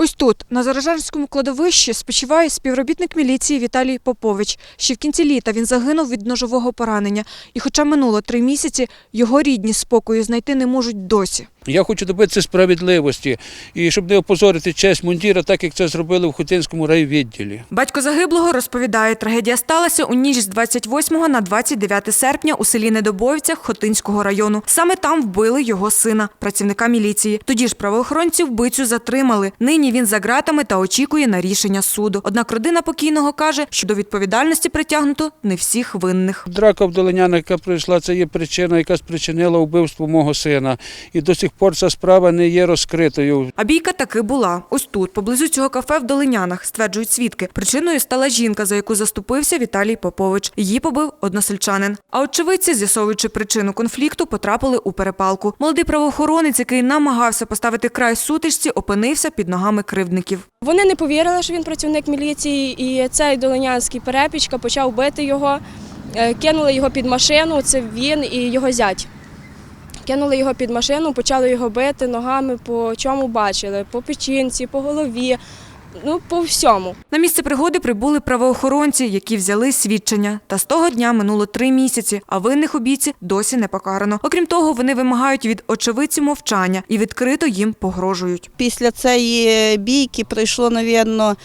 Ось тут, на Зарожанському кладовищі, спочиває співробітник міліції Віталій Попович. Ще в кінці літа він загинув від ножового поранення. І хоча минуло три місяці, його рідні спокою знайти не можуть досі. Я хочу добитися справедливості і щоб не опозорити честь мундіра, так як це зробили в Хотинському райвідділі. Батько загиблого розповідає, трагедія сталася у ніч з 28 на 29 серпня у селі Недобовцях Хотинського району. Саме там вбили його сина, працівника міліції. Тоді ж правоохоронці вбивцю затримали. Нині він за ґратами та очікує на рішення суду. Однак родина покійного каже, що до відповідальності притягнуто не всіх винних. Драка в Долиняна, яка прийшла, це є причина, яка спричинила вбивство мого сина. І до сих пор ця справа не є розкритою. А бійка таки була. Ось тут, поблизу цього кафе в Долинянах, стверджують свідки. Причиною стала жінка, за яку заступився Віталій Попович. Її побив односельчанин. А очевидці, з'ясовуючи причину конфлікту, потрапили у перепалку. Молодий правоохоронець, який намагався поставити край сутичці, опинився під ногами кривдників. Вони не повірили, що він працівник міліції, і цей долинянський перепічка почав бити його, Е, кинули його під машину. Це він і його зять. Кинули його під машину, почали його бити ногами, по чому бачили, по печінці, по голові, ну по всьому. На місце пригоди прибули правоохоронці, які взяли свідчення. Та з того дня минуло три місяці, а винних у бійці досі не покарано. Окрім того, вони вимагають від очевидців мовчання і відкрито їм погрожують. Після цієї бійки пройшло, мабуть,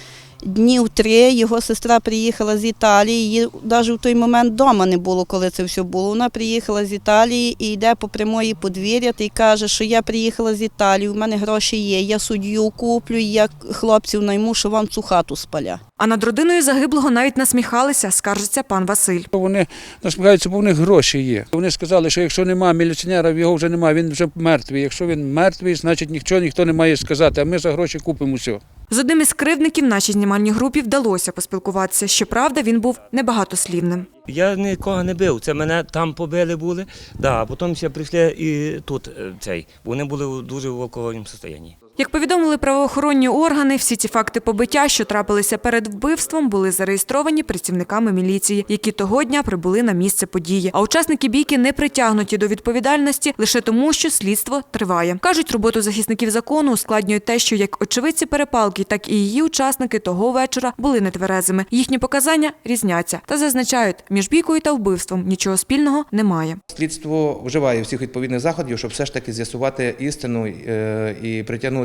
днів три. Його сестра приїхала з Італії. Її навіть в той момент вдома не було, коли це все було. Вона приїхала з Італії і йде по прямої подвір'я та й каже, що я приїхала з Італії, у мене гроші є, я суддю куплю, я хлопців найму, що вам цю хату спаля. А над родиною загиблого навіть насміхалися, скаржиться пан Василь. Вони насміхаються, бо в них гроші є. Вони сказали, що якщо немає міліціонера, його вже немає, він вже мертвий. Якщо він мертвий, значить нічого ніхто не має сказати, а ми за гроші купимо все. З одним із кривдників нашій знімальній групі вдалося поспілкуватися. Щоправда, він був небагатослівним. Я нікого не бив, це мене там побили були, да, а потім ще прийшли і тут е, цей. Вони були у дуже в алкогольному стані. Як повідомили правоохоронні органи, всі ці факти побиття, що трапилися перед вбивством, були зареєстровані працівниками міліції, які того дня прибули на місце події. А учасники бійки не притягнуті до відповідальності лише тому, що слідство триває. кажуть, роботу захисників закону ускладнює те, що як очевидці перепалки, так і її учасники того вечора були нетверезими. Їхні показання різняться та зазначають, між бійкою та вбивством нічого спільного немає. Слідство вживає всіх відповідних заходів, щоб все ж таки з'ясувати істину е, і притягнути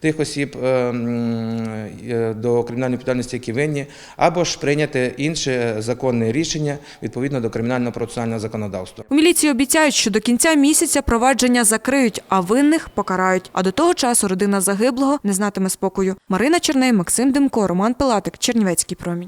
тих осіб е, е, до кримінальної відповідальності, які винні, або ж прийняти інше законне рішення відповідно до кримінального процесуального законодавства. У міліції обіцяють, що до кінця місяця провадження закриють, а винних покарають. А до того часу родина загиблого не знатиме спокою. Марина Черней, Максим Демко, Роман Пилатик, Чернівецький промінь.